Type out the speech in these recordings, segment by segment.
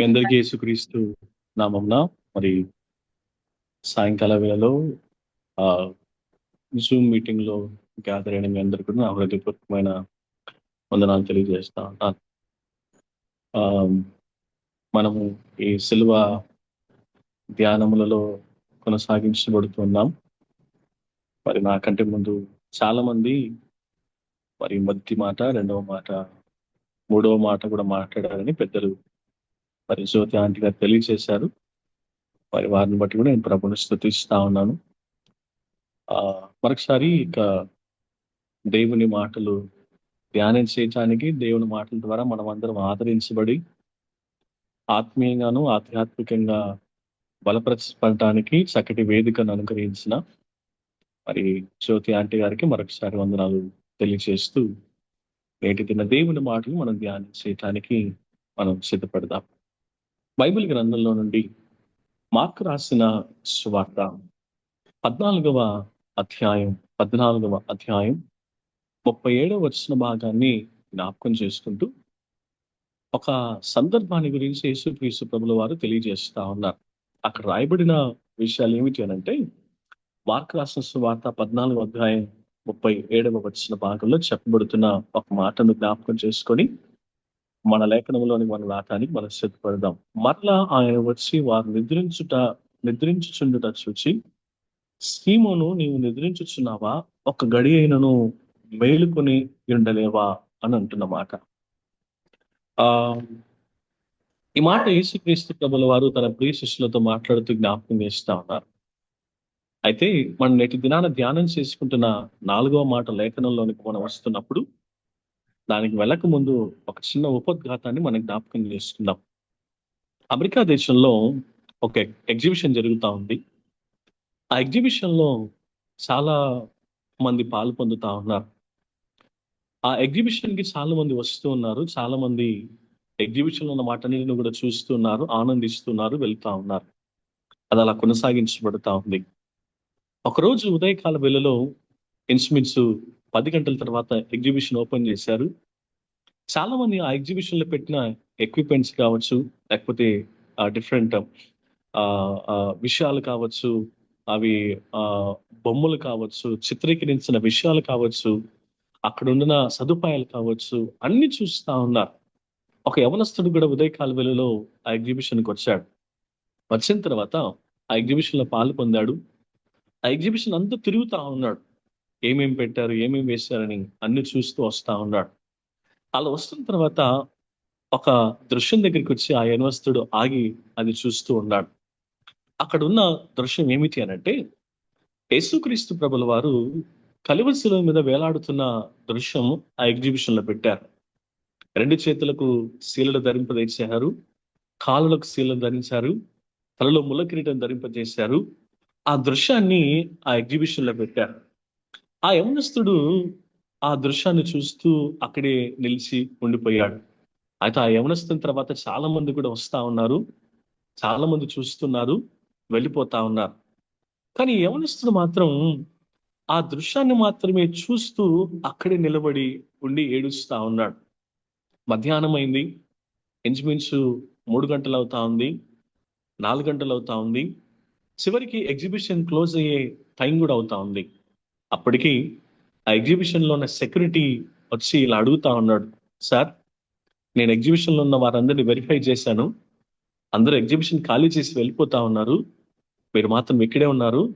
మీ అందరికీ యేసుక్రీస్తు నామంన మరి సాయంకాల వేళలో ఆ జూమ్ మీటింగ్లో గ్యాదర్ అయిన మీ అందరికీ నా హృదయపూర్వకమైన వందనాలు తెలియజేస్తా ఉంటాను. ఆ, మనము ఈ సిల్వ ధ్యానములలో కొనసాగించబడుతున్నాం మరి నాకంటే ముందు చాలా మంది మరి మొదటి మాట రెండవ మాట మూడవ మాట కూడా మాట్లాడారని పెద్దలు మరి జ్యోతి ఆంటీ గారు తెలియజేశారు. మరి వారిని బట్టి కూడా నేను ప్రభుని స్థుతిస్తా ఉన్నాను. మరొకసారి ఇక దేవుని మాటలు ధ్యానం చేయటానికి దేవుని మాటల ద్వారా మనం అందరం ఆదరించబడి ఆత్మీయంగాను ఆధ్యాత్మికంగా బలపరచబడటానికి చక్కటి వేదికను అనుగ్రహించిన మరి జ్యోతి ఆంటీ గారికి మరొకసారి వందనాలు తెలియజేస్తూ నేటి దిన దేవుని మాటలు మనం ధ్యానం చేయటానికి మనం సిద్ధపడదాం. బైబిల్ గ్రంథంలో నుండి మార్క్ రాసిన సువార్త పద్నాలుగవ అధ్యాయం పద్నాలుగవ అధ్యాయం ముప్పై ఏడవ వచ్చిన భాగాన్ని జ్ఞాపకం చేసుకుంటూ ఒక సందర్భాన్ని గురించి యేసుక్రీస్తు ప్రభుల వారు తెలియజేస్తా ఉన్నారు. అక్కడ రాయబడిన విషయాలు ఏమిటి అని అంటే రాసిన సువార్త పద్నాలుగవ అధ్యాయం ముప్పై ఏడవ వచ్చిన భాగంలో చెప్పబడుతున్న ఒక మాటను జ్ఞాపకం చేసుకొని మన లేఖనంలోనికి మనం రావటానికి మనం సిద్ధపడదాం. మరలా ఆయన వచ్చి వారు నిద్రించుట నిద్రించుచుండుట చూచి సీమోను నీవు నిద్రించుచున్నావా? ఒక గడి అయినను మేలుకొని ఉండలేవా అని అంటున్న మాట. ఆ ఈ మాట యేసుక్రీస్తు ప్రభుల వారు తన ప్రియ శిష్యులతో మాట్లాడుతూ జ్ఞాపకం చేస్తా ఉన్నారు. అయితే మనం నేటి దినాన ధ్యానం చేసుకుంటున్న నాలుగవ మాట లేఖనంలోనికి మనం వస్తున్నప్పుడు దానికి వెళ్ళక ముందు ఒక చిన్న ఉపద్ఘాతాన్ని మనం జ్ఞాపకం చేసుకుందాం. అమెరికా దేశంలో ఒక ఎగ్జిబిషన్ జరుగుతూ ఉంది. ఆ ఎగ్జిబిషన్లో చాలా మంది పాలు పొందుతా ఉన్నారు. ఆ ఎగ్జిబిషన్కి చాలా మంది వస్తూ ఉన్నారు. చాలా మంది ఎగ్జిబిషన్లో ఉన్న వాటన్నిటిని కూడా చూస్తున్నారు ఆనందిస్తున్నారు వెళ్తా ఉన్నారు. అది అలా కొనసాగించబడుతూ ఉంది. ఒకరోజు ఉదయకాల వేళలో ఇన్స్ట్రుమెంట్స్ పది గంటల తర్వాత ఎగ్జిబిషన్ ఓపెన్ చేశారు. చాలా మంది ఆ ఎగ్జిబిషన్లో పెట్టిన ఎక్విప్మెంట్స్ కావచ్చు లేకపోతే డిఫరెంట్ విషయాలు కావచ్చు అవి ఆ బొమ్మలు కావచ్చు చిత్రీకరించిన విషయాలు కావచ్చు అక్కడ ఉండిన సదుపాయాలు కావచ్చు అన్ని చూస్తా ఉన్నారు. ఒక యవనస్తుడు కూడా ఉదయకాల వేళలో ఆ ఎగ్జిబిషన్కి వచ్చాడు. వచ్చిన తర్వాత ఆ ఎగ్జిబిషన్లో పాలు పొందాడు. ఆ ఎగ్జిబిషన్ అంతా తిరుగుతా ఉన్నాడు. ఏమేం పెట్టారు ఏమేం వేశారని అన్ని చూస్తూ వస్తూ ఉన్నాడు. అలా వస్తున్న తర్వాత ఒక దృశ్యం దగ్గరికి వచ్చి ఆ యనవస్తుడు ఆగి అది చూస్తూ ఉన్నాడు. అక్కడ ఉన్న దృశ్యం ఏమిటి అనంటే యేసుక్రీస్తు ప్రభుల వారు కలివశిల మీద వేలాడుతున్న దృశ్యం ఆ ఎగ్జిబిషన్లో పెట్టారు. రెండు చేతులకు శీలలు ధరింపజేశారు కాళ్ళకు శీలలు ధరించారు తలలో ముళ్ళ కిరీటం ధరింపజేశారు. ఆ దృశ్యాన్ని ఆ ఎగ్జిబిషన్లో పెట్టారు. ఆ యవనస్తుడు ఆ దృశ్యాన్ని చూస్తూ అక్కడే నిలిచి ఉండిపోయాడు. అయితే ఆ యవనస్తుని తర్వాత చాలా మంది కూడా వస్తా ఉన్నారు. చాలా మంది చూస్తున్నారు వెళ్ళిపోతా ఉన్నారు. కానీ యవనస్తుడు మాత్రం ఆ దృశ్యాన్ని మాత్రమే చూస్తూ అక్కడే నిలబడి ఉండి ఏడుస్తా ఉన్నాడు. మధ్యాహ్నం అయింది. ఇంచుమించు మూడు గంటలు అవుతా ఉంది. నాలుగు గంటలు అవుతా ఉంది. చివరికి ఎగ్జిబిషన్ క్లోజ్ అయ్యే టైం కూడా అవుతా ఉంది. అప్పటికి ఆ ఎగ్జిబిషన్లో ఉన్న సెక్యూరిటీ వచ్చి ఇలా అడుగుతా ఉన్నాడు సార్ నేను ఎగ్జిబిషన్లో ఉన్న వారందరినీ వెరిఫై చేశాను. అందరూ ఎగ్జిబిషన్ ఖాళీ చేసి వెళ్ళిపోతా ఉన్నారు. మీరు మాత్రం ఇక్కడే ఉన్నారు.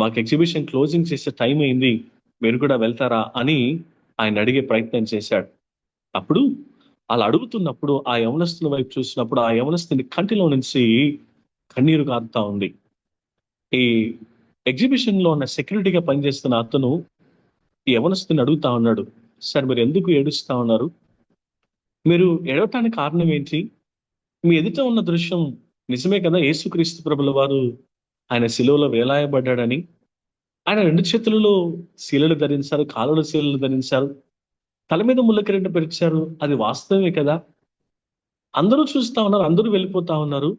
మాకు ఎగ్జిబిషన్ క్లోజింగ్ చేసే టైం అయింది. మీరు కూడా వెళ్తారా? అని ఆయన అడిగే ప్రయత్నం చేశాడు. అప్పుడు అలా అడుగుతున్నప్పుడు ఆ యవనస్తుల వైపు చూసినప్పుడు ఆ యవనస్తుని కంటిలో నుంచి కన్నీరు కారుతా ఉంది. ఈ ఎగ్జిబిషన్లో ఉన్న సెక్యూరిటీగా పనిచేస్తున్న అతను యవనస్తుని అడుగుతా ఉన్నాడు సార్ మీరు ఎందుకు ఏడుస్తా ఉన్నారు? మీరు ఏడవటానికి కారణం ఏంటి? మీ ఎదుట ఉన్న దృశ్యం నిజమే కదా? యేసుక్రీస్తు ప్రభుల వారు ఆయన శిలువలో వేలాయబడ్డాడని. ఆయన రెండు చేతులలో శీలలు ధరించారు కాలులో శీలలు ధరించారు తల మీద ముళ్ళ పెరిచారు. అది వాస్తవమే కదా? అందరూ చూస్తా ఉన్నారు అందరూ వెళ్ళిపోతా ఉన్నారు.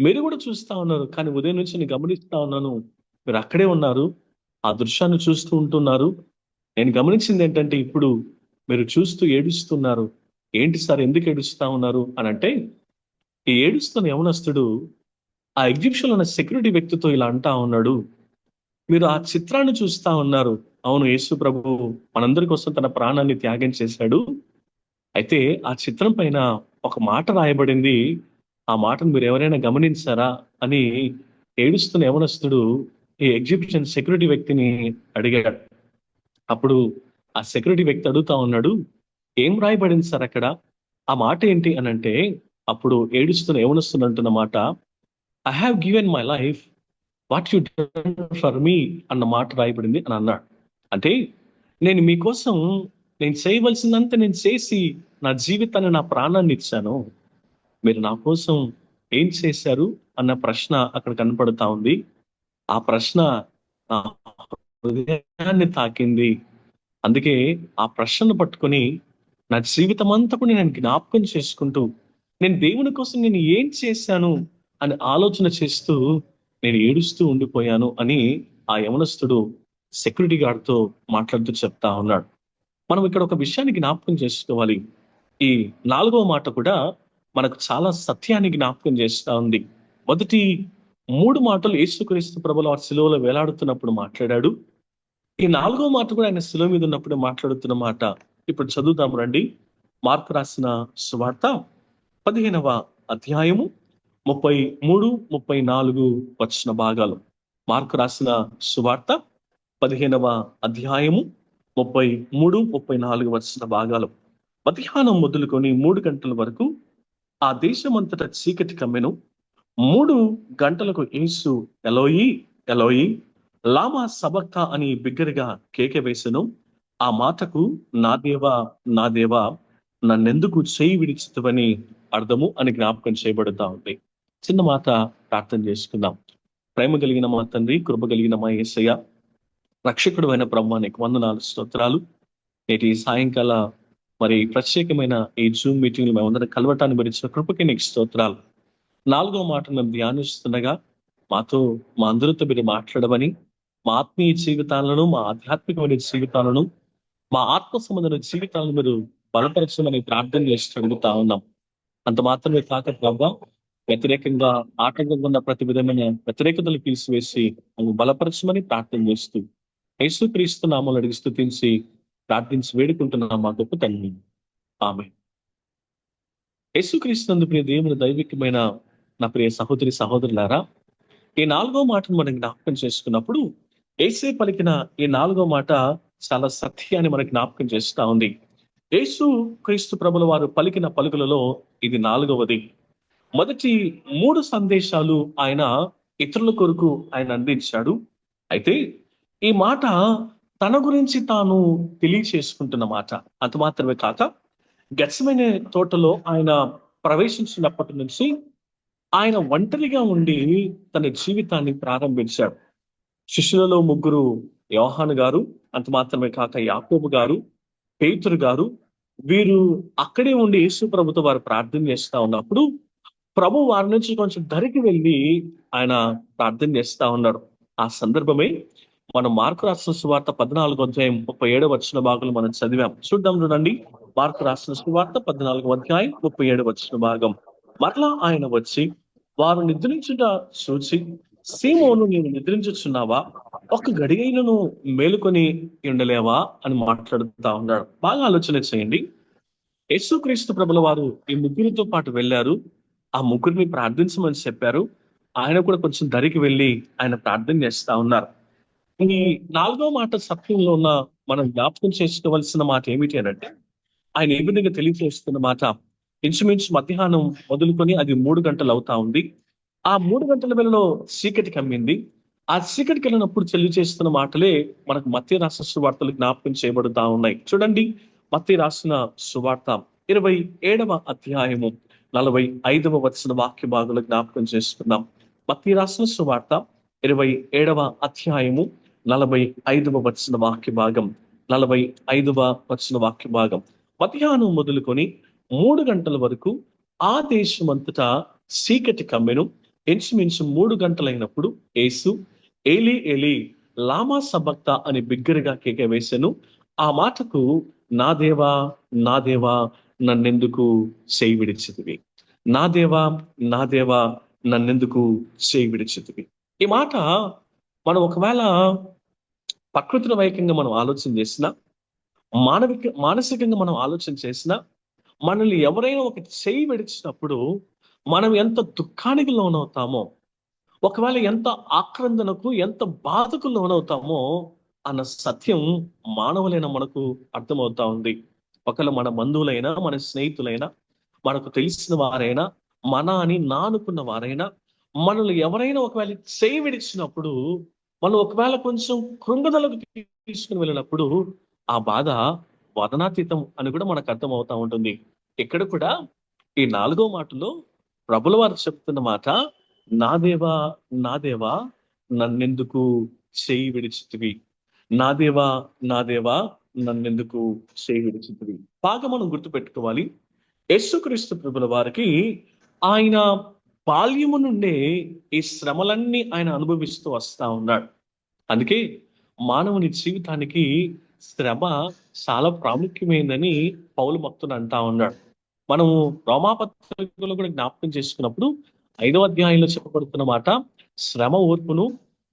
మీరు కూడా చూస్తా ఉన్నారు కానీ ఉదయం నుంచి నేను గమనిస్తా ఉన్నాను. మీరు అక్కడే ఉన్నారు ఆ దృశ్యాన్ని చూస్తూ ఉంటున్నారు. నేను గమనించింది ఏంటంటే ఇప్పుడు మీరు చూస్తూ ఏడుస్తున్నారు. ఏంటి సార్ ఎందుకు ఏడుస్తా ఉన్నారు? అని అంటే ఈ ఏడుస్తున్న యవనస్తుడు ఆ ఎగ్జిబిషన్ ఉన్న సెక్యూరిటీ వ్యక్తితో ఇలా అంటా ఉన్నాడు. మీరు ఆ చిత్రాన్ని చూస్తా ఉన్నారు. అవును యేసు ప్రభు మనందరి కోసం తన ప్రాణాన్ని త్యాగం చేశాడు. అయితే ఆ చిత్రం పైన ఒక మాట రాయబడింది. ఆ మాటను మీరు ఎవరైనా గమనించారా? అని ఏడుస్తున్న యవనస్తుడు ఈ ఎగ్జిబిషన్ సెక్యూరిటీ వ్యక్తిని అడిగాడు. అప్పుడు ఆ సెక్యూరిటీ వ్యక్తి అడుగుతా ఉన్నాడు ఏం రాయబడింది సార్ అక్కడ? ఆ మాట ఏంటి? అని అంటే అప్పుడు ఏడుస్తున్న ఏమనుస్తున్న అంటున్న మాట I have given my life what you for me అన్న మాట రాయబడింది అని అన్నాడు. అంటే నేను మీకోసం నేను చేయవలసిందంతా నేను చేసి నా జీవితాన్ని నా ప్రాణాన్ని ఇచ్చాను. మీరు నా కోసం ఏం చేశారు? అన్న ప్రశ్న అక్కడ కనపడుతా ఉంది. ఆ ప్రశ్న నా హృదయాన్ని తాకింది. అందుకే ఆ ప్రశ్నను పట్టుకొని నా జీవితం అంతా కూడా నేను జ్ఞాపకం చేసుకుంటూ నేను దేవుని కోసం నేను ఏం చేశాను అని ఆలోచన చేస్తూ నేను ఏడుస్తూ ఉండిపోయాను అని ఆ యవనస్తుడు సెక్యూరిటీ గార్డ్తో మాట్లాడుతూ చెప్తా ఉన్నాడు. మనం ఇక్కడ ఒక విషయాన్ని జ్ఞాపకం చేసుకోవాలి. ఈ నాలుగవ మాట కూడా మనకు చాలా సత్యాన్ని జ్ఞాపకం చేస్తా ఉంది. మొదటి మూడు మాటలు యేసుక్రీస్తు ప్రభులు ఆ శిలువలో వేలాడుతున్నప్పుడు మాట్లాడాడు. ఈ నాలుగో మాట కూడా ఆయన శిలువ మీద ఉన్నప్పుడు మాట్లాడుతున్న మాట. ఇప్పుడు చదువుతాము రండి. మార్కు రాసిన సువార్త పదిహేనవ అధ్యాయము ముప్పై మూడు ముప్పై నాలుగు వచ్చిన భాగాలు. మార్కు రాసిన సువార్త పదిహేనవ అధ్యాయము ముప్పై మూడు ముప్పై నాలుగు వచ్చిన భాగాలు. మధ్యాహ్నం మొదలుకొని మూడు గంటల వరకు ఆ దేశమంతటా చీకటి కమ్మెను మూడు గంటలకు యేసు ఎలోయి ఎలోయి లామా సబక్త అని బిగ్గరగా కేక వేసెను. ఆ మాటకు నా దేవా నా దేవా నన్నెందుకు చేయి విడిచితవని అర్థము అని జ్ఞాపకం చేయబడుతా ఉంది. చిన్న మాట ప్రార్థన చేసుకుందాం. ప్రేమ కలిగిన మా తండ్రి కృప కలిగిన మా ఏసయ్య రక్షకుడు అయిన బ్రహ్మానికి వందనాలు స్తోత్రాలు. నేటి సాయంకాల మరి ప్రత్యేకమైన ఈ జూమ్ మీటింగ్ మేమందరం కలవటాన్ని భరించిన కృపకి నీకు స్తోత్రాలు. నాలుగో మాట మేము ధ్యానిస్తుండగా మాతో మా అందరితో మీరు మాట్లాడమని మా ఆత్మీయ జీవితాలను మా ఆధ్యాత్మికమైన జీవితాలను మా ఆత్మ సంబంధమైన జీవితాలను మీరు బలపరచమని ప్రార్థన చేసి అడుగుతా ఉన్నాం. అంత మాత్రమే కాక ప్రభా వ్యతిరేకంగా ఆటంకంగా ఉన్న ప్రతి విధమైన వ్యతిరేకతలు తీసివేసి అవి బలపరచమని ప్రార్థన చేస్తూ యేసు క్రీస్తు నామాలు అడిగి స్థుతించి ప్రార్థించి వేడుకుంటున్నాం మా గొప్ప తల్లి ఆమె యేసుక్రీస్తునందు ప్రియ దేవుని దైవికమైన నా ప్రియ సహోదరి సహోదరులారా ఈ నాలుగో మాటను మనం జ్ఞాపకం చేసుకున్నప్పుడు ఏసే పలికిన ఈ నాలుగో మాట చాలా సత్యాన్ని మనకు జ్ఞాపకం చేస్తా ఉంది. యేసు క్రీస్తు ప్రభుల వారు పలికిన పలుకులలో ఇది నాలుగవది. మొదటి మూడు సందేశాలు ఆయన ఇతరుల కొరకు ఆయన అందించాడు. అయితే ఈ మాట తన గురించి తాను తెలియచేసుకుంటున్న మాట. అంత మాత్రమే కాక గచ్చమైన తోటలో ఆయన ప్రవేశించినప్పటి నుంచి ఆయన ఒంటరిగా ఉండి తన జీవితాన్ని ప్రారంభించాడు. శిష్యులలో ముగ్గురు యోహాను గారు అంత మాత్రమే కాక యాకోబు గారు పేతురు గారు వీరు అక్కడే ఉండి యేసు ప్రభుతో వారు ప్రార్థన చేస్తా ఉన్నప్పుడు ప్రభు వారి నుంచి కొంచెం ధరికి వెళ్ళి ఆయన ప్రార్థన చేస్తా ఉన్నారు ఆ సందర్భమే మనం మార్కు రాసిన సువార్త పద్నాలుగు అధ్యాయం ముప్పై ఏడవ వచ్చిన భాగంలో మనం చదివాం. చూద్దాం చూడండి. మార్కు రాసిన సువార్త పద్నాలుగు అధ్యాయం ముప్పై ఏడు వచ్చిన భాగం. మరలా ఆయన వచ్చి వారు నిద్రించుట చూచి సీమోను నీవు నిద్రించుచున్నావా? ఒక గడియైనను మేలుకొని ఉండలేవా? అని మాట్లాడుతా ఉన్నాడు. బాగా ఆలోచన చేయండి. యేసుక్రీస్తు ప్రభుల వారు ఈ ముగ్గురితో పాటు వెళ్ళారు. ఆ ముగ్గురిని ప్రార్థించమని చెప్పారు. ఆయన కూడా కొంచెం దరికి వెళ్ళి ఆయన ప్రార్థన చేస్తా ఉన్నారు. ఈ నాలుగో మాట సత్యంలో ఉన్న మనం జ్ఞాపకం చేసుకోవాల్సిన మాట ఏమిటి అని ఆయన ఏ విధంగా తెలియజేస్తున్న మాట ఇంచుమించు మధ్యాహ్నం మొదలుకొని అది మూడు గంటలు అవుతా ఉంది. ఆ మూడు గంటల వేళలో చీకటి కమ్మింది. ఆ చీకటికి వెళ్ళినప్పుడు చెల్లి చేస్తున్న మాటలే మనకు మత్య రాసిన సువార్తలు జ్ఞాపకం చేయబడుతా ఉన్నాయి. చూడండి మత్య రాసిన సువార్త ఇరవై ఏడవ అధ్యాయము నలభై ఐదవ వచ్చిన వాక్య భాగాలు జ్ఞాపకం చేసుకుందాం. మత్తి రాసిన సువార్త ఇరవై ఏడవ అధ్యాయము నలభై ఐదవ వచ్చిన వాక్య భాగం నలభై ఐదవ వచ్చిన వాక్య భాగం. మధ్యాహ్నం మొదలుకొని మూడు గంటల వరకు ఆ దేశం అంతటా చీకటి కమ్మెను. ఇంచుమించు మూడు గంటలైనప్పుడు ఏసు ఏలి ఏలి లామా సబక్త అని బిగ్గరగా కేక వేశాను ఆ మాటకు నా దేవా నా దేవా నన్నెందుకు చేయి విడిచితివి నా దేవా నా దేవా నన్నెందుకు చేయి విడిచితివి ఈ మాట మనం ఒకవేళ ప్రకృతిన వైకంగా మనం ఆలోచన చేసినా మానవిక మానసికంగా మనం ఆలోచన చేసినా మనల్ని ఎవరైనా ఒక చేయి విడిచినప్పుడు మనం ఎంత దుఃఖానికి లోనవుతామో ఒకవేళ ఎంత ఆక్రందనకు ఎంత బాధకు లోనవుతామో అన్న సత్యం మానవులైన మనకు అర్థమవుతా ఉంది. ఒకవేళ మన బంధువులైనా మన స్నేహితులైనా మనకు తెలిసిన వారైనా మన అని నా అనుకున్న వారైనా మనల్ని ఎవరైనా ఒకవేళ చేయి విడిచినప్పుడు మనం ఒకవేళ కొంచెం కృంగదలకు తీసుకుని వెళ్ళినప్పుడు ఆ బాధ వదనాతీతం అని కూడా మనకు అర్థం అవుతా ఉంటుంది. ఇక్కడ కూడా ఈ నాలుగో మాటలో ప్రభుల వారు చెప్తున్న మాట నా దేవా నా దేవా నన్నెందుకు చేయి విడిచితివి? నా దేవా నా దేవా నన్నెందుకు చేయి విడిచితివి? బాగా మనం గుర్తుపెట్టుకోవాలి. యేసుక్రీస్తు ప్రభుల వారికి ఆయన బాల్యము నుండే ఈ శ్రమలన్నీ ఆయన అనుభవిస్తూ వస్తా ఉన్నాడు. అందుకే మానవుని జీవితానికి శ్రమ చాలా ప్రాముఖ్యమైందని పౌలు భక్తుడు అంటా ఉన్నాడు మనము రోమాపత్రికలో కూడా జ్ఞాపకం చేసుకున్నప్పుడు ఐదవ అధ్యాయంలో చెప్పబడుతున్న మాట శ్రమ ఓర్పును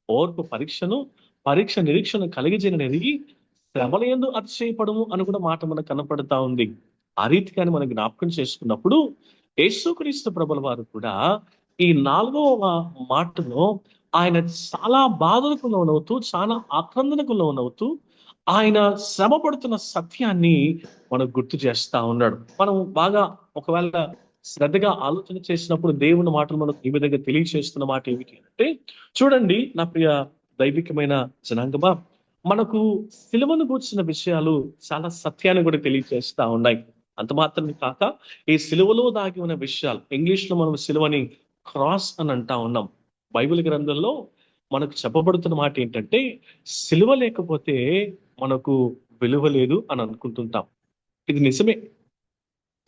ఓర్పు పరీక్షను పరీక్ష నిరీక్షను కలిగజేయని ఎదిగి శ్రమల ఎందు అతిశయపడము అని కూడా మాట మనకు కనపడతా ఉంది. ఆ రీతిగాని మనం జ్ఞాపకం చేసుకున్నప్పుడు యేసుక్రీస్తు ప్రభుల వారు కూడా ఈ నాలుగవ మాటలో ఆయన చాలా బాధలకు లోనవుతూ చాలా ఆక్రందనకు లోనవుతూ ఆయన శ్రమపడుతున్న సత్యాన్ని మనకు గుర్తు చేస్తా ఉన్నాడు. మనం బాగా ఒకవేళ శ్రద్ధగా ఆలోచన చేసినప్పుడు దేవుని మాటలు మనకు ఈ విధంగా తెలియచేస్తున్న మాట ఏమిటి అంటే చూడండి నా ప్రియ దైవికమైన జనాంగమా మనకు సిలువను కూర్చున్న విషయాలు చాలా సత్యాన్ని కూడా తెలియచేస్తా ఉన్నాయి. అంత మాత్రమే కాక ఈ సిలువలో దాగి ఉన్న విషయాలు ఇంగ్లీష్లో మనం సిలువని క్రాస్ అని అంటా ఉన్నాం. బైబిల్ గ్రంథంలో మనకు చెప్పబడుతున్న మాట ఏంటంటే సిలువ లేకపోతే మనకు విలువ లేదు అని అనుకుంటుంటాం. ఇది నిజమే.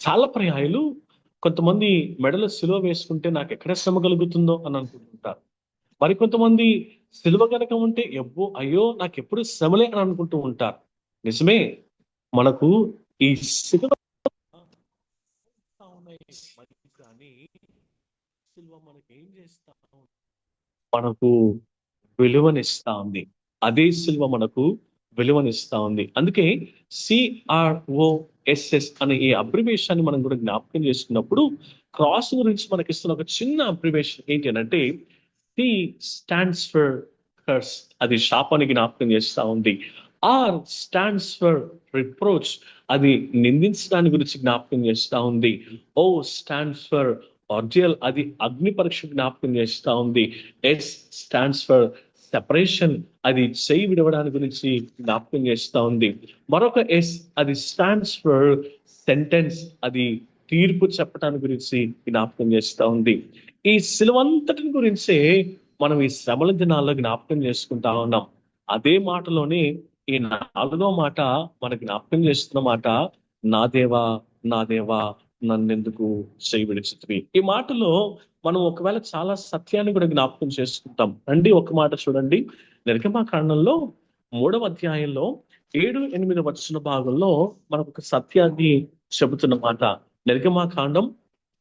చాలా పర్యాయాలు కొంతమంది మెడలో సిలువ వేసుకుంటే నాకు ఎక్కడ శ్రమ కలుగుతుందో అని అనుకుంటుంటారు. మరి కొంతమంది సిలువ కనుక ఉంటే ఎవ్వో అయ్యో నాకు ఎప్పుడు శ్రమలే అని అనుకుంటూ ఉంటారు. నిజమే. మనకు ఈ సిలువ కానీ సిలువ మనకి ఏం చేస్తా? మనకు విలువనిస్తా ఉంది అదే సిల్వ మనకు విలువనిస్తా ఉంది. అందుకే సిఆర్ఓఎస్ఎస్ అనే ఈ అబ్రివేషాన్ని మనం కూడా జ్ఞాపకం చేసుకున్నప్పుడు క్రాస్ గురించి మనకి ఇస్తున్న ఒక చిన్న అబ్రివేషన్ ఏంటి అంటే సి స్టాండ్స్ ఫర్ కర్స్ అది శాపాన్ని జ్ఞాపకం చేస్తా ఉంది. ఆర్ స్టాండ్స్ ఫర్ రిప్రోచ్ అది నిందించడాన్ని గురించి జ్ఞాపకం చేస్తా ఉంది. ఓ స్టాండ్స్ ఫర్ ఆర్జియల్ అది అగ్ని పరీక్ష జ్ఞాపకం చేస్తా ఉంది. ఎస్ స్టాండ్స్ ఫర్ సెపరేషన్ అది చేయి విడవడానికి గురించి జ్ఞాపకం చేస్తూ ఉంది. మరొక ఎస్ అది స్టాండ్స్ ఫర్ సెంటెన్స్ అది తీర్పు చెప్పడానికి గురించి జ్ఞాపకం చేస్తూ ఉంది. ఈ సిలువంతటిని గురించే మనం ఈ శ్రమల దినాల్లో జ్ఞాపకం చేసుకుంటా ఉన్నాం. అదే మాటలోనే ఈ నాలుగో మాట మన జ్ఞాపకం చేస్తున్న మాట నా దేవా నా దేవా నన్నెందుకు ఎందుకు చేయబడిచితివి ఈ మాటలో మనం ఒకవేళ చాలా సత్యాన్ని కూడా జ్ఞాపకం చేసుకుంటాం. రండి ఒక మాట చూడండి. నిర్గమా కాండంలో మూడవ అధ్యాయంలో ఏడు ఎనిమిది వచ్చిన భాగంలో మనకు ఒక సత్యాన్ని చెబుతున్న మాట. నిర్గమా కాండం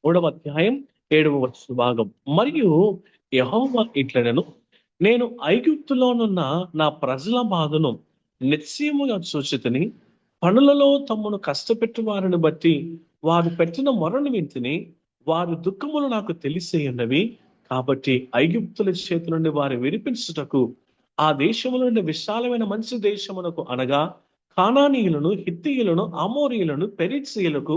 మూడవ అధ్యాయం ఏడవ వచ్చిన భాగం. మరియు యహోవా ఇట్లనను నేను ఐగుప్తులోనున్న నా ప్రజల బాధను నిశ్చయముగా సూచితని పనులలో తమ్మును కష్టపెట్టు వారిని బట్టి వారు పెట్టిన మొరను వింటిని వారి దుఃఖములు నాకు తెలిసే ఉన్నవి కాబట్టి ఐగుప్తుల చేతి నుండి వారి విరిపించుటకు ఆ దేశముల నుండి విశాలమైన మంచి దేశమునకు అనగా కానానీయులను హిత్తీయులను అమోరియులను పెరిత్సీయులకు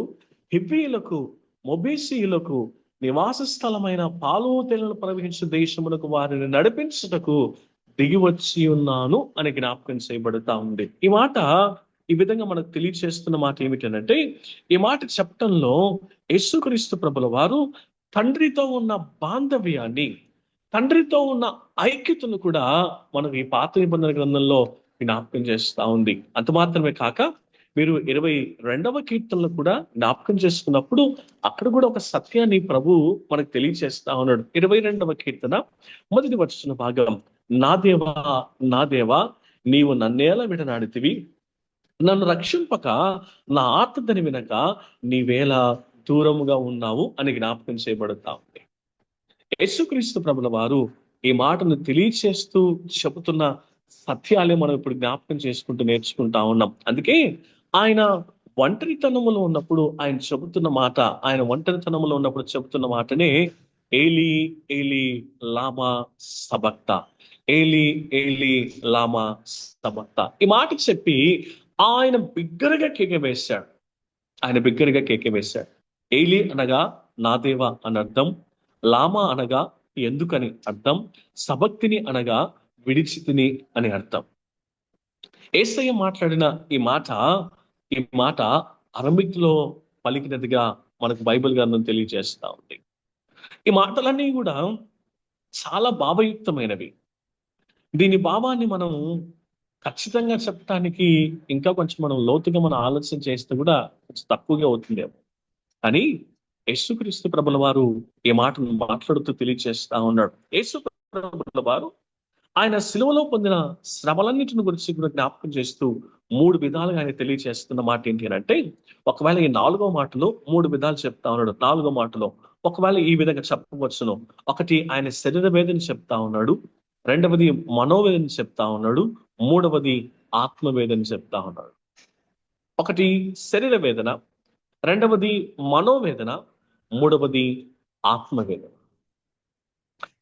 హిబ్బీయులకు మొబీసీయులకు నివాస స్థలమైన పాలు తెలను ప్రవహించే దేశమునకు వారిని నడిపించుటకు దిగి వచ్చి ఉన్నాను అని జ్ఞాపకం చేయబడుతా ఉంది. ఈ మాట ఈ విధంగా మనకు తెలియచేస్తున్న మాట ఏమిటంటే ఈ మాట చెప్పటంలో యేసుక్రీస్తు ప్రభుల వారు తండ్రితో ఉన్న బాంధవ్యాన్ని తండ్రితో ఉన్న ఐక్యతను కూడా మనకు ఈ పాత నిబంధన గ్రంథంలో జ్ఞాపకం చేస్తా ఉంది. అంత మాత్రమే కాక మీరు ఇరవై రెండవ కీర్తనలు కూడా జ్ఞాపకం చేసుకున్నప్పుడు అక్కడ కూడా ఒక సత్యాన్ని ప్రభు మనకు తెలియచేస్తా ఉన్నాడు. ఇరవై రెండవ కీర్తన మొదటి వచ్చిన భాగం నా దేవా నా దేవా నీవు నన్నేలా విడనాడితివి. నన్ను రక్షింపక నా ఆత్మ వినక నీవేళ దూరముగా ఉన్నావు అని జ్ఞాపకం చేయబడుతా ఉంది. యేసుక్రీస్తు ప్రభుల వారు ఈ మాటను తెలియచేస్తూ చెబుతున్న సత్యాలే మనం ఇప్పుడు జ్ఞాపకం చేసుకుంటూ నేర్చుకుంటా ఉన్నాం. అందుకే ఆయన ఒంటరితనములో ఉన్నప్పుడు ఆయన చెబుతున్న మాట ఆయన ఒంటరితనములో ఉన్నప్పుడు చెబుతున్న మాటనే ఏలి ఏలి లామా సబక్త. ఏలి ఏలి లామా సబక్త. ఈ మాట చెప్పి ఆయన బిగ్గరగా కేక వేశాడు. ఆయన బిగ్గరగా కేక వేశాడు. ఏలి అనగా నా దేవ అని అర్థం లామా అనగా ఎందుకని అర్థం సభక్తిని అనగా విడిచితిని అని అర్థం. ఏసయ్య మాట్లాడిన ఈ మాట ఈ మాట అరమిక్లో పలికినదిగా మనకు బైబిల్ గ్రంథం తెలియజేస్తా ఉంది. ఈ మాటలన్నీ కూడా చాలా భావయుక్తమైనవి. దీని భావాన్ని మనం ఖచ్చితంగా చెప్పడానికి ఇంకా కొంచెం మనం లోతుగా మనం ఆలోచన చేస్తే కూడా కొంచెం తక్కువగా అవుతుందేమో. కానీ యేసుక్రీస్తు ప్రభుల వారు ఈ మాటను మాట్లాడుతూ తెలియజేస్తా ఉన్నాడు. యేసు ప్రభుల వారు ఆయన సిలువలో పొందిన శ్రమలన్నిటిని గురించి కూడా జ్ఞాపకం చేస్తూ మూడు విధాలుగా ఆయన తెలియజేస్తున్న మాట ఏంటి అని అంటే ఒకవేళ ఈ నాలుగో మాటలో మూడు విధాలు చెప్తా ఉన్నాడు. నాలుగో మాటలో ఒకవేళ ఈ విధంగా చెప్పవచ్చును. ఒకటి ఆయన శరీర వేదన చెప్తా ఉన్నాడు. రెండవది మనోవేదన చెప్తా ఉన్నాడు. మూడవది ఆత్మవేదన చెప్తా ఉన్నాడు. ఒకటి శరీర వేదన రెండవది మనోవేదన మూడవది ఆత్మవేదన.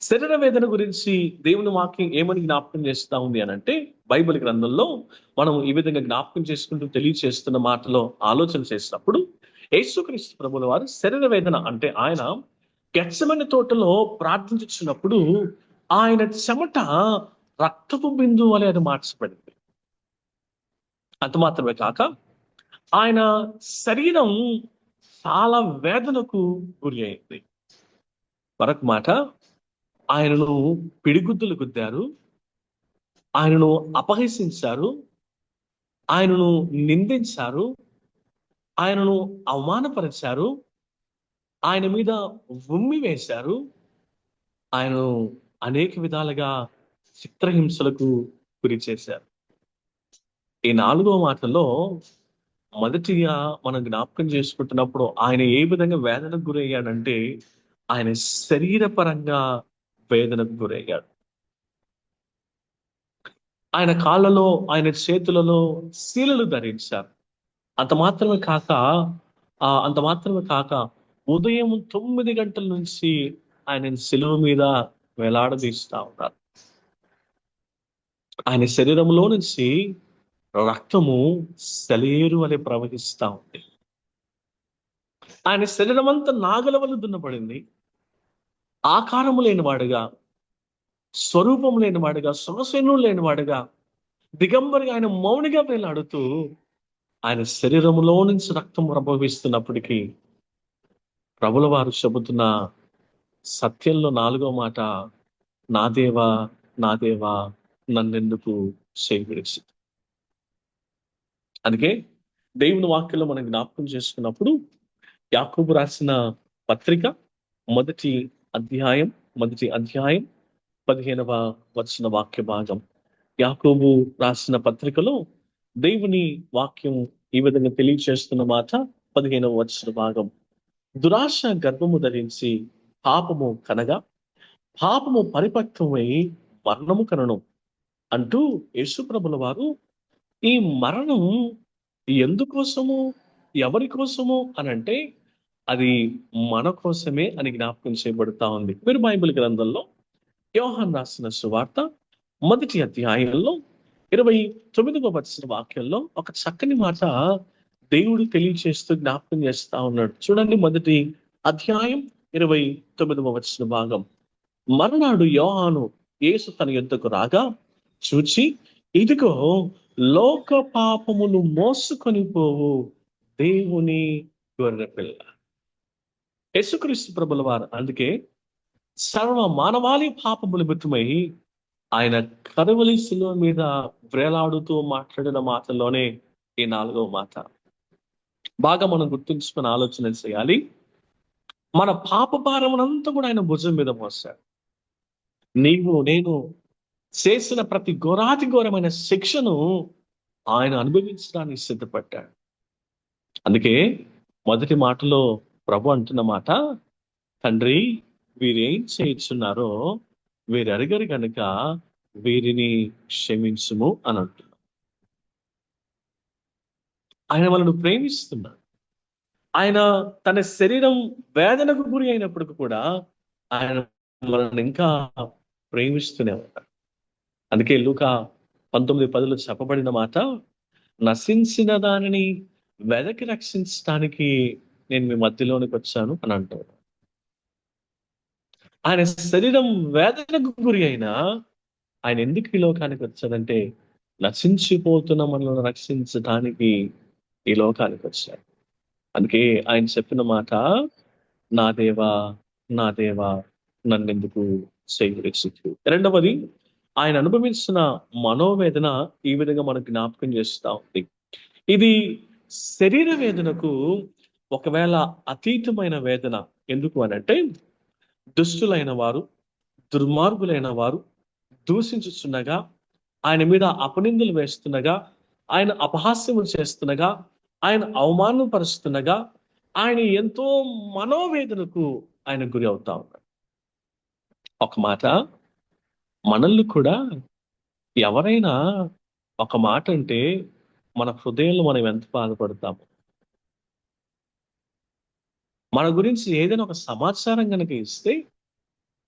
శరీర వేదన గురించి దేవుని వాక్యం ఏమని జ్ఞాపకం చేస్తా ఉంది అని అంటే బైబిల్ గ్రంథంలో మనం ఈ విధంగా జ్ఞాపకం చేసుకుంటూ తెలియచేస్తున్న మాటలో ఆలోచన చేసినప్పుడు యేసుక్రీస్తు ప్రభుల వారు శరీర వేదన అంటే ఆయన గెచ్చమని తోటలో ప్రార్థించున్నప్పుడు ఆయన చెమట రక్తపు బిందువు వలె అది మార్చబడింది. అంత మాత్రమే కాక ఆయన శరీరం చాలా వేదనకు గురి అయింది. మరొక మాట ఆయనను పిడిగుద్దులు గుద్దారు ఆయనను అపహసించారు ఆయనను నిందించారు ఆయనను అవమానపరిచారు ఆయన మీద ఉమ్మి వేశారు ఆయనను అనేక విధాలుగా చిత్రహింసలకు గురి చేశారు. ఈ నాలుగో మాటలో మొదటిగా మనం జ్ఞాపకం చేసుకుంటున్నప్పుడు ఆయన ఏ విధంగా వేదనకు గురయ్యాడంటే ఆయన శరీరపరంగా వేదనకు గురయ్యాడు. ఆయన కాళ్ళలో ఆయన చేతులలో శీలలు ధరించారు. అంత మాత్రమే కాక ఆ అంత మాత్రమే కాక ఉదయం తొమ్మిది గంటల నుంచి ఆయన శిలువ మీద వేలాడదీస్తూ ఉన్నారు. ఆయన శరీరంలో నుంచి రక్తము సెలేరు అని ప్రవహిస్తా ఉంది. ఆయన శరీరం అంతా నాగల వల్ల దున్నపడింది ఆకారము లేని వాడుగా స్వరూపం లేని వాడుగా లేనివాడుగా లేని వాడుగా దిగంబరిగా ఆయన మౌనిగా వేలాడుతూ ఆయన శరీరంలో నుంచి రక్తం ప్రభవిస్తున్నప్పటికీ ప్రభుల వారు చెబుతున్న సత్యంలో నాలుగో మాట నా దేవా నా దేవా నన్నెందుకు చేయవిడిచి అందుకే దేవుని వాక్యంలో మనం జ్ఞాపకం చేసుకున్నప్పుడు యాకూబు రాసిన పత్రిక మొదటి అధ్యాయం మొదటి అధ్యాయం పదిహేనవ వచ్చిన వాక్య భాగం. యాకోబు రాసిన పత్రికలో దేవుని వాక్యం ఈ విధంగా తెలియచేస్తున్న మాట పదిహేనవ వచ్చిన భాగం. దురాశ గర్భము ధరించి పాపము కనగా పాపము పరిపక్వమై మరణము కనను అంటూ యేసుప్రభుల వారు ఈ మరణం ఎందుకోసము ఎవరి కోసము అని అంటే అది మన కోసమే అని జ్ఞాపకం చేయబడుతా ఉంది. మీరు బైబిల్ గ్రంథంలో యోహన్ రాసిన సువార్త మొదటి అధ్యాయంలో ఇరవై తొమ్మిదవ వచ్చిన వాక్యంలో ఒక చక్కని మాట దేవుడు తెలియచేస్తూ జ్ఞాపకం చేస్తా ఉన్నాడు. చూడండి మొదటి అధ్యాయం ఇరవై తొమ్మిదవ వచ్చిన భాగం. మరునాడు యోహాను యేసు తన యుద్ధకు రాగా చూచి ఇదిగో లోక పాపమును మోసుకొని పోవు దేవుని గొర్రెపిల్ల యేసుక్రీస్తు ప్రభుల వారు అందుకే సర్వ మానవాళి పాపములు మితమై ఆయన కరువలి శిలువ మీద వ్రేలాడుతూ మాట్లాడిన మాటలోనే ఈ నాలుగవ మాట. బాగా మనం గుర్తుంచుకుని ఆలోచన చేయాలి. మన పాప భారమునంతా కూడా ఆయన భుజం మీద మోస్తాడు నీవు నేను చేసిన ప్రతి ఘోరాతి ఘోరమైన శిక్షను ఆయన అనుభవించడానికి సిద్ధపడ్డాడు. అందుకే మొదటి మాటలో ప్రభు అంటున్న మాట తండ్రి వీరేం చేయించున్నారో వీరు కనుక వీరిని క్షమించుము అని అంటున్నాడు. ఆయన వాళ్ళను ప్రేమిస్తున్నాడు. ఆయన తన శరీరం వేదనకు గురి అయినప్పటికీ కూడా ఆయన మనల్ని ఇంకా ప్రేమిస్తూనే ఉంటారు అందుకే లూక పంతొమ్మిది పదులు చెప్పబడిన మాట నశించిన దానిని వెదకి రక్షించడానికి నేను మీ మధ్యలోనికి వచ్చాను అని అంటాడు ఆయన శరీరం వేదనకు గురి అయినా ఆయన ఎందుకు ఈ లోకానికి వచ్చాడంటే నశించిపోతున్న మనల్ని రక్షించడానికి ఈ లోకానికి వచ్చాడు. అందుకే ఆయన చెప్పిన మాట నా దేవా నా దేవా నన్నెందుకు చేయవచ్చు రెండవది ఆయన అనుభవించిన మనోవేదన ఈ విధంగా మనకు జ్ఞాపకం చేస్తూ ఉంది. ఇది శరీర వేదనకు ఒకవేళ అతీతమైన వేదన ఎందుకు అనంటే దుష్టులైన వారు దుర్మార్గులైన వారు దూషించుచున్నగా ఆయన మీద అపనిందలు వేస్తుండగా ఆయన అపహాస్యములు చేస్తుండగా ఆయన అవమానం పరుస్తుండగా ఆయన ఎంతో మనోవేదనకు ఆయన గురి అవుతా ఉన్నాడు. ఒక మాట మనల్ని కూడా ఎవరైనా ఒక మాట అంటే మన హృదయంలో మనం ఎంత బాధపడతాము. మన గురించి ఏదైనా ఒక సమాచారం కనుక ఇస్తే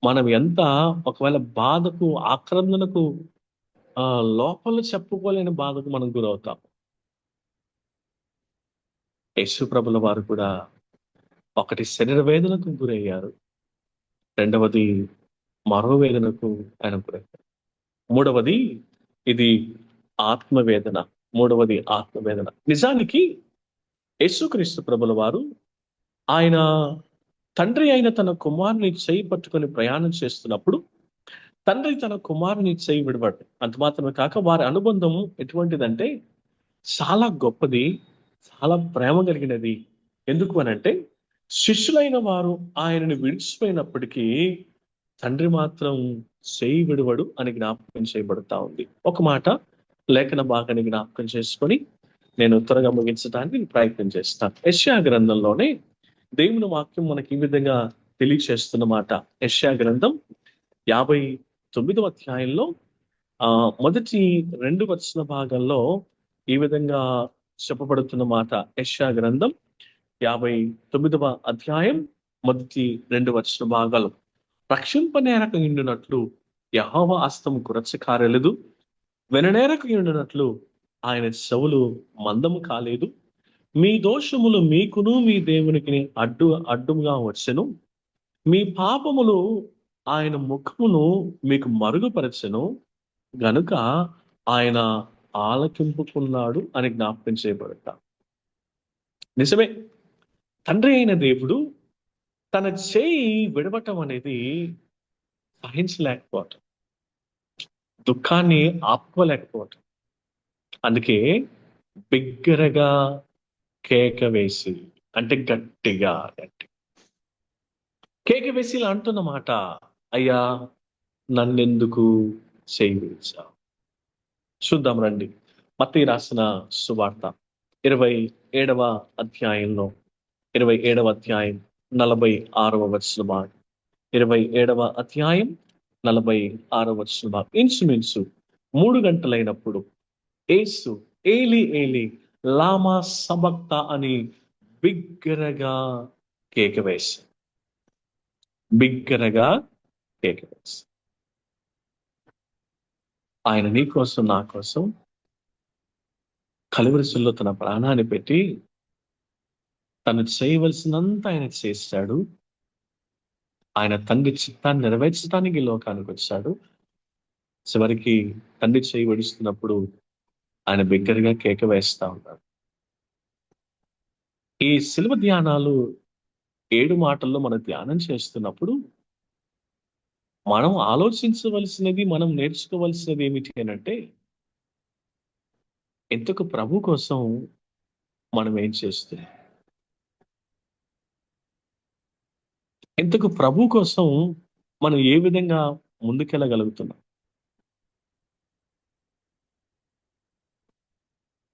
మనం ఎంత ఒకవేళ బాధకు ఆక్రందనకు లోపల చెప్పుకోలేని బాధకు మనం గురవుతాము యేసుప్రభుల వారు కూడా ఒకటి శరీర వేదనకు గురయ్యారు. రెండవది మరో వేదనకు ఆయన గురయ్యారు. మూడవది ఇది ఆత్మవేదన మూడవది ఆత్మవేదన నిజానికి యేసుక్రీస్తు ప్రభుల వారు ఆయన తండ్రి అయిన తన కుమారుని చేయి పట్టుకొని ప్రయాణం చేస్తున్నప్పుడు తండ్రి తన కుమారుని చేయి విడవాడు. అంత మాత్రమే కాక వారి అనుబంధం ఎటువంటిదంటే చాలా గొప్పది. చాలా ప్రేమ కలిగినది. ఎందుకు అని అంటే శిష్యులైన వారు ఆయనను విడిచిపోయినప్పటికీ తండ్రి మాత్రం చేయి విడువడు అని జ్ఞాపకం చేయబడతా ఉంది. ఒక మాట లేఖన భాగాన్ని జ్ఞాపకం చేసుకొని నేను త్వరగా ముగించడానికి ప్రయత్నం చేస్తాను యష్యా గ్రంథంలోనే దేవుని వాక్యం మనకి ఈ విధంగా తెలియచేస్తున్నమాట యష్యా గ్రంథం యాభై తొమ్మిదవ అధ్యాయంలో ఆ మొదటి రెండు వచ్చిన భాగంలో ఈ విధంగా చెప్పబడుతున్న మాట యష్యా గ్రంథం యాభై తొమ్మిదవ అధ్యాయం మొదటి రెండు వచ్చిన భాగాలు. రక్షింపనేరకు ఇండినట్లు యహోవ అస్తం కురచ కారలేదు వెననేరకు ఇండినట్లు ఆయన చెవులు మందము కాలేదు. మీ దోషములు మీకును మీ దేవునికి అడ్డు అడ్డుగా వచ్చెను. మీ పాపములు ఆయన ముఖమును మీకు మరుగుపరచెను. గనుక ఆయన ఆలకింపుకున్నాడు అని జ్ఞాపకం చేయబడతా నిజమే. తండ్రి అయిన దేవుడు తన చేయి విడవటం అనేది సహించలేకపోవటం. దుఃఖాన్ని ఆపుకోలేకపోవటం. అందుకే బిగ్గరగా కేక వేసి అంటే గట్టిగా గట్టి కేక వేసి ఇలా అంటున్నమాట అయ్యా నన్నెందుకు చేయి విడిచావు? చూద్దాం రండి. మత్తి రాసిన సువార్త ఇరవై ఏడవ అధ్యాయంలో ఇరవై ఏడవ అధ్యాయం నలభై ఆరవ వచ్చిన ఇరవై ఏడవ అధ్యాయం నలభై ఆరవ వచ్చిన ఇన్సుమిన్సు మూడు గంటలైనప్పుడు ఏసు ఏలి ఏలి లామా సమక్త అని బిగ్గరగా కేక వేసి బిగ్గరగా కేక వేసి ఆయన నీ కోసం నా కోసం కలువరిసుల్లో తన ప్రాణాన్ని పెట్టి తను చేయవలసినంత ఆయన చేశాడు. ఆయన తండ్రి చిత్తాన్ని నెరవేర్చడానికి లోకానికి వచ్చాడు. చివరికి తండ్రి చేయి వడిస్తున్నప్పుడు ఆయన బిగ్గరగా కేక వేస్తా ఉన్నాడు. ఈ శిల్వ ధ్యానాలు ఏడు మాటల్లో మనం ధ్యానం చేస్తున్నప్పుడు మనం ఆలోచించవలసినది మనం నేర్చుకోవలసినది ఏమిటి అని అంటే ఎంతకు ప్రభు కోసం మనం ఏం చేస్తున్నాం? ఎంతకు ప్రభు కోసం మనం ఏ విధంగా ముందుకెళ్ళగలుగుతున్నాం?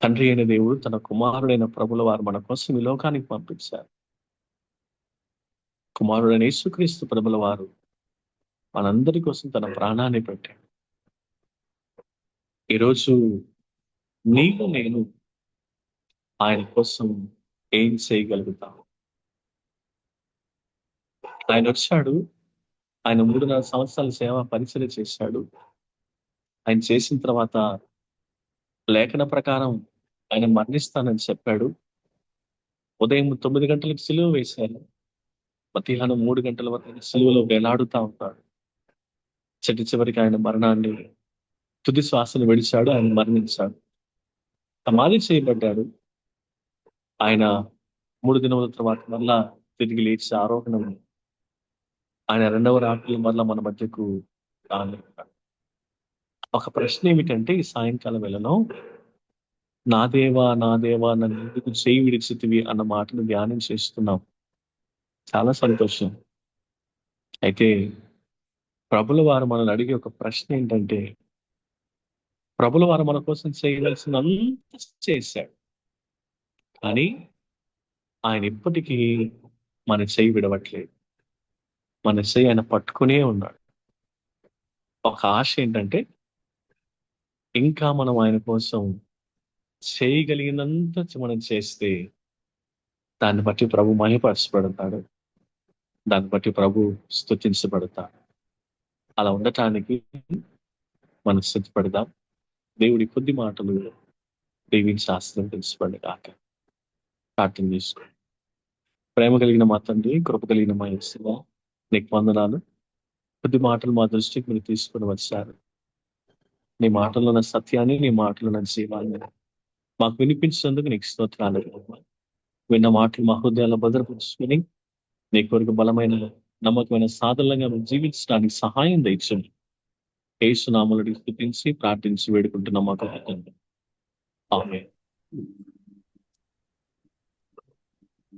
తండ్రి అయిన దేవుడు తన కుమారుడైన ప్రభుల వారు మన కోసం ఈ లోకానికి పంపించారు. కుమారుడైన యేసుక్రీస్తు ప్రభుల వారు మనందరి కోసం తన ప్రాణాన్ని పెట్టాడు. ఈరోజు నీవు నేను ఆయన కోసం ఏం చేయగలుగుతావు ఆయన వచ్చాడు ఆయన మూడున్నర సంవత్సరాల సేవ పరిచయం చేశాడు. ఆయన చేసిన తర్వాత లేఖన ప్రకారం ఆయన మరణిస్తానని చెప్పాడు. ఉదయం తొమ్మిది గంటలకు సిలువ వేశారు. మధ్యాహ్నం మూడు గంటల వరకు సిలువలో వేలాడుతా ఉంటాడు. చెట్టు చివరికి ఆయన మరణాన్ని తుది శ్వాసను విడిచాడు ఆయన మరణించాడు. సమాధి చేయబడ్డాడు. ఆయన మూడు దినముల తర్వాత మళ్ళా తిరిగి లేచి ఆరోహణం ఆయన రెండవ రాత్రులు మళ్ళా మన మధ్యకు రాలేకపోయాడు. ఒక ప్రశ్న ఏమిటంటే ఈ సాయంకాలం వేళలో నా దేవా నా దేవా నన్ను ఎందుకు చేయి విడిచితివి అన్న మాటను ధ్యానం చేస్తున్నాం చాలా సంతోషం. అయితే ప్రభుల వారు మనల్ని అడిగే ఒక ప్రశ్న ఏంటంటే ప్రభుల వారు మన కోసం చేయవలసినంత చేశాడు. కానీ ఆయన ఇప్పటికీ మన చేయి విడవట్లేదు. మన చేయి ఆయన పట్టుకునే ఉన్నాడు. ఒక ఆశ ఏంటంటే ఇంకా మనం ఆయన కోసం చేయగలిగినంత మనం చేస్తే దాన్ని బట్టి ప్రభు మహిపరచబడతాడు దాన్ని బట్టి ప్రభు స్థుతించబడతాడు అలా ఉండటానికి మనం సిద్ధపడదాం. దేవుడి కొద్ది మాటలు దీవించి ఆశ్రయించబడి కాక. ప్రార్థన చేసుకో ప్రేమ కలిగిన మా తండ్రి కృప కలిగిన మా ఇస్తున్నా నీకు వందనాలు. కొద్ది మాటలు మా దృష్టికి మీరు తీసుకుని వచ్చారు. నీ మాటల్లో ఉన్న సత్యాన్ని నీ మాటలో ఉన్న జీవాన్ని మాకు వినిపించినందుకు నీకు స్తోత్రాలు. విన్న మాటలు మా హృదయాల్లో భద్రపరుచుకొని నీ కొరకు బలమైన నమ్మకమైన సాధనలుగా మేము జీవించడానికి సహాయం దయచండి ఏసునామలను స్థుతించి ప్రార్థించి వేడుకుంటున్నాం మాకు ఆమె